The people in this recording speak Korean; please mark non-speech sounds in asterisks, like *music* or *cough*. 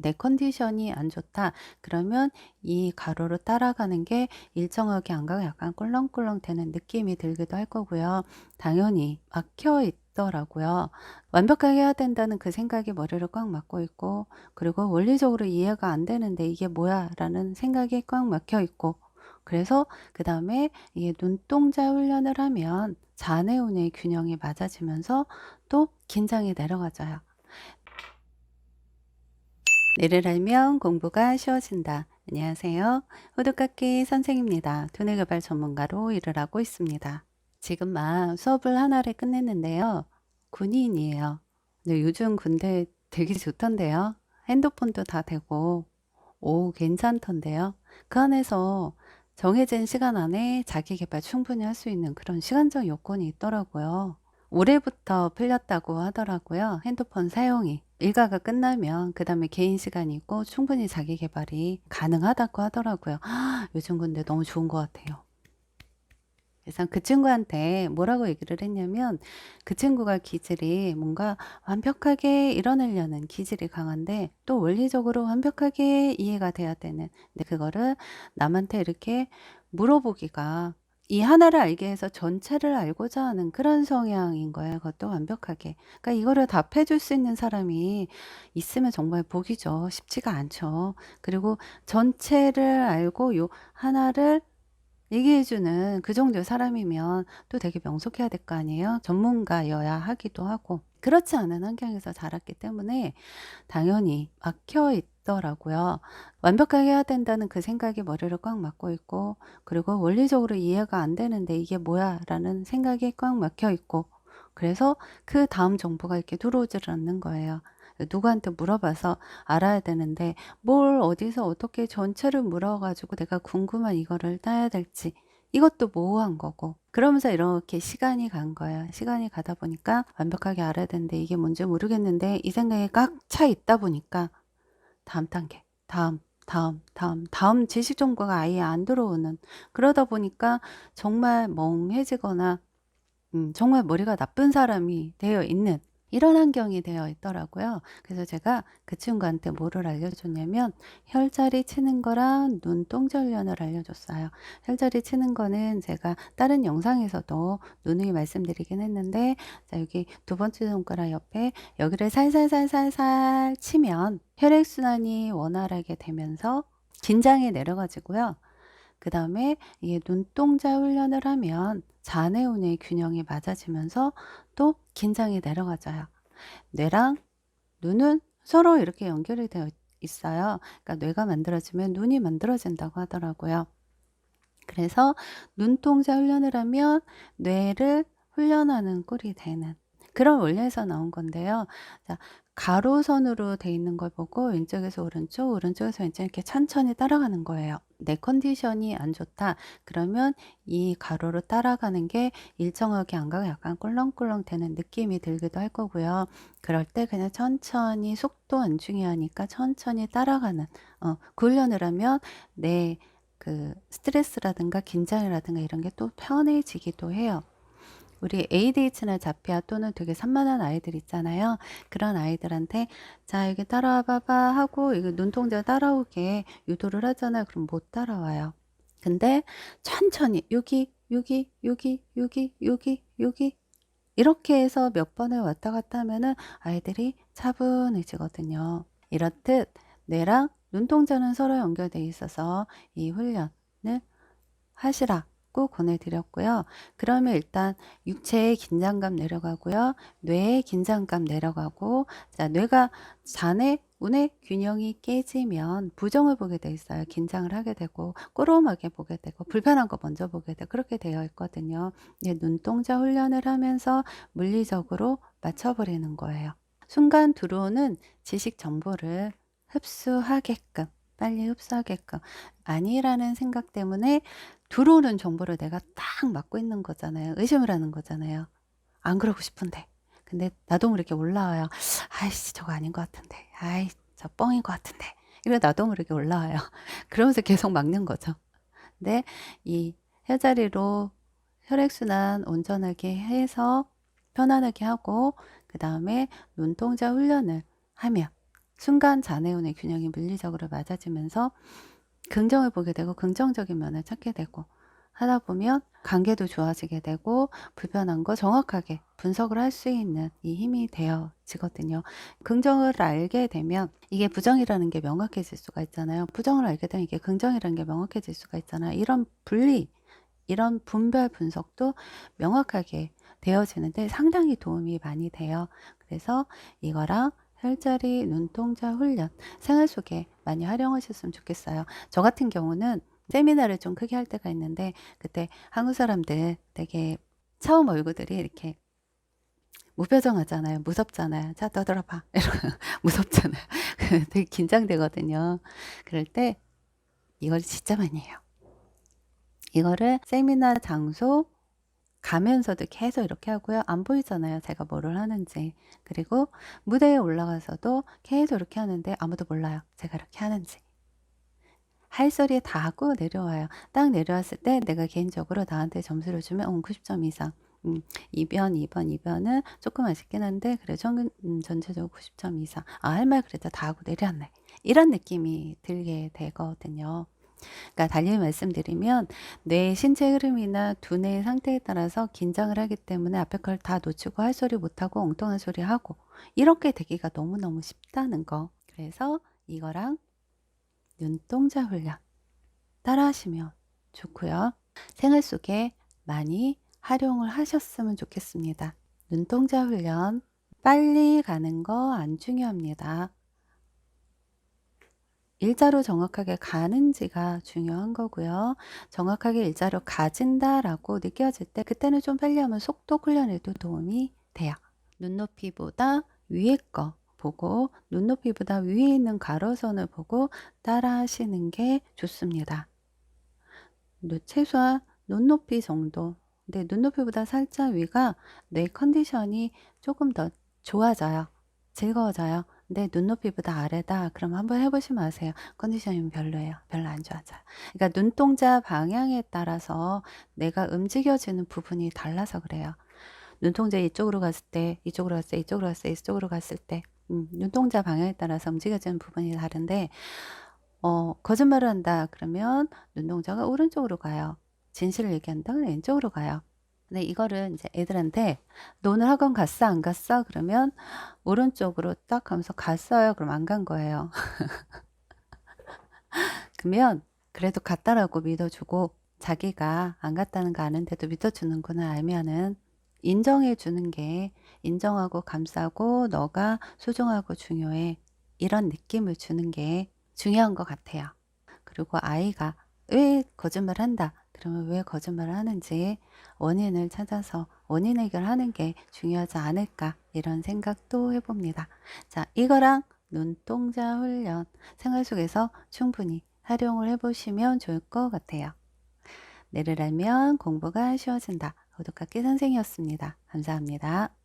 내 컨디션이 안 좋다. 그러면 이 가로로 따라가는 게 일정하게 안 가고 약간 꿀렁꿀렁 되는 느낌이 들기도 할 거고요. 당연히 막혀 있더라고요. 완벽하게 해야 된다는 그 생각이 머리를 꽉 막고 있고, 그리고 원리적으로 이해가 안 되는데 이게 뭐야? 라는 생각이 꽉 막혀 있고, 그래서 그 다음에 이게 눈동자 훈련을 하면 좌뇌우뇌의 균형이 맞아지면서 또 긴장이 내려가져요. 내를 알면 공부가 쉬워진다. 안녕하세요. 호두깎이 선생입니다. 두뇌 개발 전문가로 일을 하고 있습니다. 지금 막 수업을 하나를 끝냈는데요. 군인이에요. 근데 요즘 군대 되게 좋던데요. 핸드폰도 다 되고, 오, 괜찮던데요. 그 안에서 정해진 시간 안에 자기 개발 충분히 할 수 있는 그런 시간적 요건이 있더라고요. 올해부터 풀렸다고 하더라고요. 핸드폰 사용이. 일과가 끝나면 그 다음에 개인 시간이 있고 충분히 자기 개발이 가능하다고 하더라고요. *gasps* 요즘 근데 너무 좋은 것 같아요. 그래서 그 친구한테 뭐라고 얘기를 했냐면 그 친구가 기질이 뭔가 완벽하게 이뤄내려는 기질이 강한데 또 원리적으로 완벽하게 이해가 돼야 되는 근데 그거를 남한테 이렇게 물어보기가 이 하나를 알게 해서 전체를 알고자 하는 그런 성향인 거예요. 그것도 완벽하게. 그러니까 이거를 답해 줄 수 있는 사람이 있으면 정말 복이죠. 쉽지가 않죠. 그리고 전체를 알고 요 하나를 얘기해 주는 그 정도의 사람이면 또 되게 명석해야 될 거 아니에요. 전문가여야 하기도 하고. 그렇지 않은 환경에서 자랐기 때문에 당연히 막혀 있 더라고요. 완벽하게 해야 된다는 그 생각이 머리를 꽉 막고 있고, 그리고 원리적으로 이해가 안 되는데 이게 뭐야? 라는 생각이 꽉 막혀 있고, 그래서 그 다음 정보가 이렇게 들어오질 않는 거예요. 누구한테 물어봐서 알아야 되는데, 뭘 어디서 어떻게 전체를 물어가지고 내가 궁금한 이거를 따야 될지, 이것도 모호한 거고. 그러면서 이렇게 시간이 간 거예요. 시간이 가다 보니까 완벽하게 알아야 되는데 이게 뭔지 모르겠는데 이 생각이 꽉차 있다 보니까 다음 단계, 다음, 다음, 다음, 다음 지식 정보가 아예 안 들어오는 그러다 보니까 정말 멍해지거나 음, 정말 머리가 나쁜 사람이 되어 있는 이런 환경이 되어 있더라고요. 그래서 제가 그 친구한테 뭐를 알려줬냐면 혈자리 치는 거랑 눈동자 훈련을 알려줬어요. 혈자리 치는 거는 제가 다른 영상에서도 누누이 말씀드리긴 했는데 자 여기 두 번째 손가락 옆에 여기를 살살살살살 치면 혈액순환이 원활하게 되면서 긴장이 내려가지고요. 그 다음에 이게 눈동자 훈련을 하면 좌뇌우뇌의 균형이 맞아지면서 또 긴장이 내려가져요. 뇌랑 눈은 서로 이렇게 연결이 되어 있어요. 그러니까 뇌가 만들어지면 눈이 만들어진다고 하더라고요. 그래서 눈동자 훈련을 하면 뇌를 훈련하는 꼴이 되는 그런 원리에서 나온 건데요. 자, 가로선으로 돼 있는 걸 보고 왼쪽에서 오른쪽, 오른쪽에서 왼쪽 이렇게 천천히 따라가는 거예요. 내 컨디션이 안 좋다. 그러면 이 가로로 따라가는 게 일정하게 안 가고 약간 꿀렁꿀렁 되는 느낌이 들기도 할 거고요. 그럴 때 그냥 천천히 속도 안 중요하니까 천천히 따라가는 어, 그 훈련을 하면 내 그 스트레스라든가 긴장이라든가 이런 게 또 편해지기도 해요. 우리 ADH나 자피아 또는 되게 산만한 아이들 있잖아요. 그런 아이들한테 자 여기 따라와 봐봐 하고 이거 눈동자 따라오게 유도를 하잖아요. 그럼 못 따라와요. 근데 천천히 여기 여기 여기 여기 여기 여기 이렇게 해서 몇 번을 왔다 갔다 하면은 아이들이 차분해지거든요. 이렇듯 뇌랑 눈동자는 서로 연결돼 있어서 이 훈련을 하시라. 고 권해드렸고요. 그러면 일단 육체의 긴장감 내려가고요. 뇌의 긴장감 내려가고 자 뇌가 잔의 운의 균형이 깨지면 부정을 보게 돼 있어요. 긴장을 하게 되고 꼬롬하게 보게 되고 불편한 거 먼저 보게 되고 그렇게 되어 있거든요. 예, 눈동자 훈련을 하면서 물리적으로 맞춰버리는 거예요. 순간 들어오는 지식 정보를 흡수하게끔 빨리 흡수하게끔 아니라는 생각 때문에 들어오는 정보를 내가 딱 맡고 있는 거잖아요. 의심을 하는 거잖아요. 안 그러고 싶은데. 근데 나도 모르게 올라와요. 아이씨, 저거 아닌 것 같은데. 아이, 저 뻥인 것 같은데. 이래 나도 모르게 올라와요. *laughs* 그러면서 계속 막는 거죠. 근데 이 혈자리로 혈액순환 온전하게 해서 편안하게 하고, 그 다음에 눈동자 훈련을 하면 순간 자네운의 균형이 물리적으로 맞아지면서 긍정을 보게 되고 긍정적인 면을 찾게 되고 하다 보면 관계도 좋아지게 되고 불편한 거 정확하게 분석을 할 수 있는 이 힘이 되어지거든요. 긍정을 알게 되면 이게 부정이라는 게 명확해질 수가 있잖아요. 부정을 알게 되면 이게 긍정이라는 게 명확해질 수가 있잖아요. 이런 분리, 이런 분별 분석도 명확하게 되어지는데 상당히 도움이 많이 돼요. 그래서 이거랑 혈자리 눈동자 훈련 생활 속에 많이 활용하셨으면 좋겠어요. 저 같은 경우는 세미나를 좀 크게 할 때가 있는데 그때 한국 사람들 되게 처음 얼굴들이 이렇게 무표정하잖아요. 무섭잖아요. 자 떠들어봐. *laughs* 이러고 무섭잖아요. *laughs* 되게 긴장되거든요. 그럴 때 이걸 진짜 많이 해요. 이거를 세미나 장소 가면서도 계속 이렇게 하고요. 안 보이잖아요. 제가 뭐를 하는지. 그리고 무대에 올라가서도 계속 이렇게 하는데 아무도 몰라요. 제가 이렇게 하는지. 할 소리 다 하고 내려와요. 딱 내려왔을 때 내가 개인적으로 나한테 점수를 주면 음, 90점 이상. 음, 2변, 2번, 2변은 조금 아쉽긴 한데 그래 전, 음, 전체적으로 90점 이상. 아, 할 말 그래도 다 하고 내려왔네. 이런 느낌이 들게 되거든요. 그러니까 달리 말씀드리면 뇌의 신체 흐름이나 두뇌의 상태에 따라서 긴장을 하기 때문에 앞에 걸 다 놓치고 할 소리 못하고 엉뚱한 소리 하고 이렇게 되기가 너무너무 쉽다는 거. 그래서 이거랑 눈동자 훈련 따라 하시면 좋고요. 생활 속에 많이 활용을 하셨으면 좋겠습니다. 눈동자 훈련 빨리 가는 거 안 중요합니다. 일자로 정확하게 가는지가 중요한 거고요. 정확하게 일자로 가진다라고 느껴질 때 그때는 좀 빨리 하면 속도 훈련에도 도움이 돼요. 눈높이보다 위에 거 보고 눈높이보다 위에 있는 가로선을 보고 따라 하시는 게 좋습니다. 최소한 눈높이 정도 근데 눈높이보다 살짝 위가 뇌 컨디션이 조금 더 좋아져요. 즐거워져요. 근데 눈높이보다 아래다. 그럼 한번 해보시면 아세요. 컨디션이 별로예요. 별로 안 좋아져요. 그러니까 눈동자 방향에 따라서 내가 움직여지는 부분이 달라서 그래요. 눈동자 이쪽으로 갔을 때, 이쪽으로 갔을 때, 이쪽으로 갔을 때, 이쪽으로 갔을 때, 음, 눈동자 방향에 따라서 움직여지는 부분이 다른데, 어, 거짓말을 한다. 그러면 눈동자가 오른쪽으로 가요. 진실을 얘기한다. 왼쪽으로 가요. 근데 이거를 이제 애들한테 너 오늘 학원 갔어? 안 갔어? 그러면 오른쪽으로 딱 하면서 갔어요. 그럼 안 간 거예요. *laughs* 그러면 그래도 갔다라고 믿어주고 자기가 안 갔다는 거 아는데도 믿어주는구나 알면은 인정해 주는 게 인정하고 감싸고 너가 소중하고 중요해 이런 느낌을 주는 게 중요한 것 같아요. 그리고 아이가 왜 거짓말 한다? 그러면 왜 거짓말을 하는지 원인을 찾아서 원인 해결하는 게 중요하지 않을까 이런 생각도 해봅니다. 자, 이거랑 눈동자 훈련 생활 속에서 충분히 활용을 해보시면 좋을 것 같아요. 내를 알면 공부가 쉬워진다. 구독학기 선생이었습니다. 감사합니다.